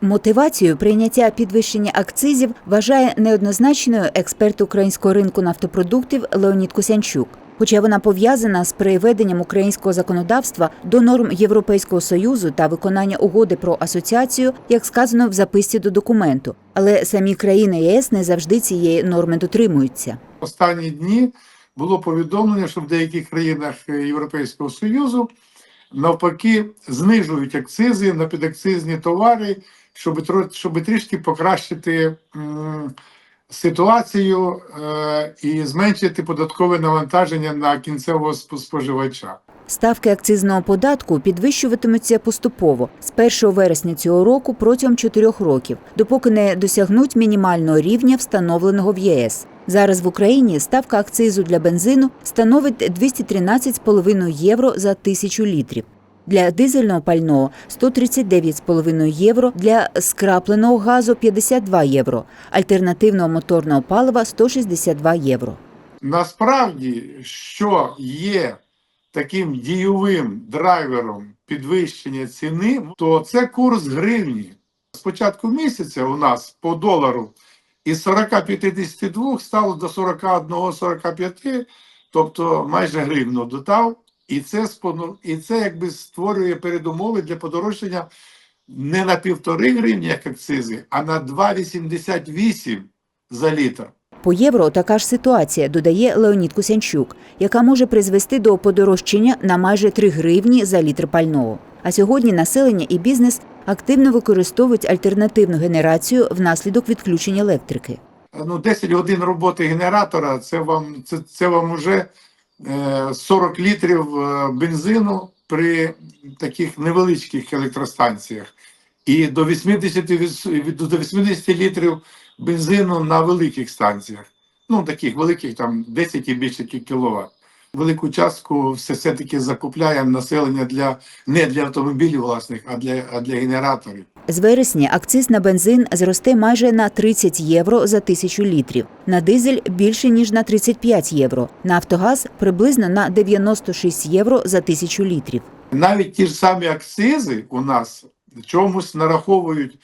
Мотивацією прийняття підвищення акцизів вважає неоднозначною експерт українського ринку нафтопродуктів Леонід Косянчук. Хоча вона пов'язана з приведенням українського законодавства до норм Європейського союзу та виконання угоди про асоціацію, як сказано в записці до документу, але самі країни ЄС не завжди цієї норми дотримуються. Останні дні було повідомлення, що в деяких країнах Європейського Союзу навпаки знижують акцизи на підакцизні товари, щоб, щоб трішки покращити ситуацію е, і зменшити податкове навантаження на кінцевого сп- споживача. Ставки акцизного податку підвищуватимуться поступово з 1 вересня цього року протягом 4 років, допоки не досягнуть мінімального рівня, встановленого в ЄС. Зараз в Україні ставка акцизу для бензину становить 213,5 євро за тисячу літрів. Для дизельного пального 139,5 євро, для скрапленого газу 52 євро, альтернативного моторного палива 162 євро. Насправді, що є таким дійовим драйвером підвищення ціни, то це курс гривні. З початку місяця у нас по долару із 40-52 стало до 41-45, тобто майже гривну додав. І це і це якби створює передумови для подорожчання не на півтори гривні, як акцизи, а на 2,88 за літр. По євро така ж ситуація, додає Леонід Кусянчук, яка може призвести до подорожчання на майже 3 гривні за літр пального. А сьогодні населення і бізнес активно використовують альтернативну генерацію внаслідок відключення електрики. ну, 10 годин роботи генератора це вам, це, це вам уже 40 літрів е, бензину при таких невеличких електростанціях. І до 80, від- від- до 80 літрів бензину на великих станціях. Ну, таких великих, там 10 і більше кіловат. Велику частку все, все-таки закупляє населення для не для автомобілів власних, а для, а для генераторів. З вересня акциз на бензин зросте майже на 30 євро за тисячу літрів, на дизель більше ніж на 35 євро, на Автогаз приблизно на 96 євро за тисячу літрів. навіть ті ж самі акцизи у нас чомусь нараховують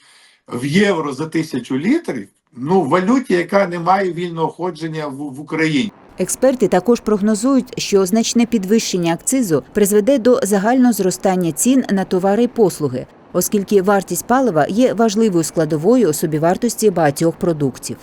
в євро за тисячу літрів, ну в валюті, яка не має вільного ходження в, в Україні. Експерти також прогнозують, що значне підвищення акцизу призведе до загального зростання цін на товари і послуги, оскільки вартість палива є важливою складовою собівартості багатьох продуктів.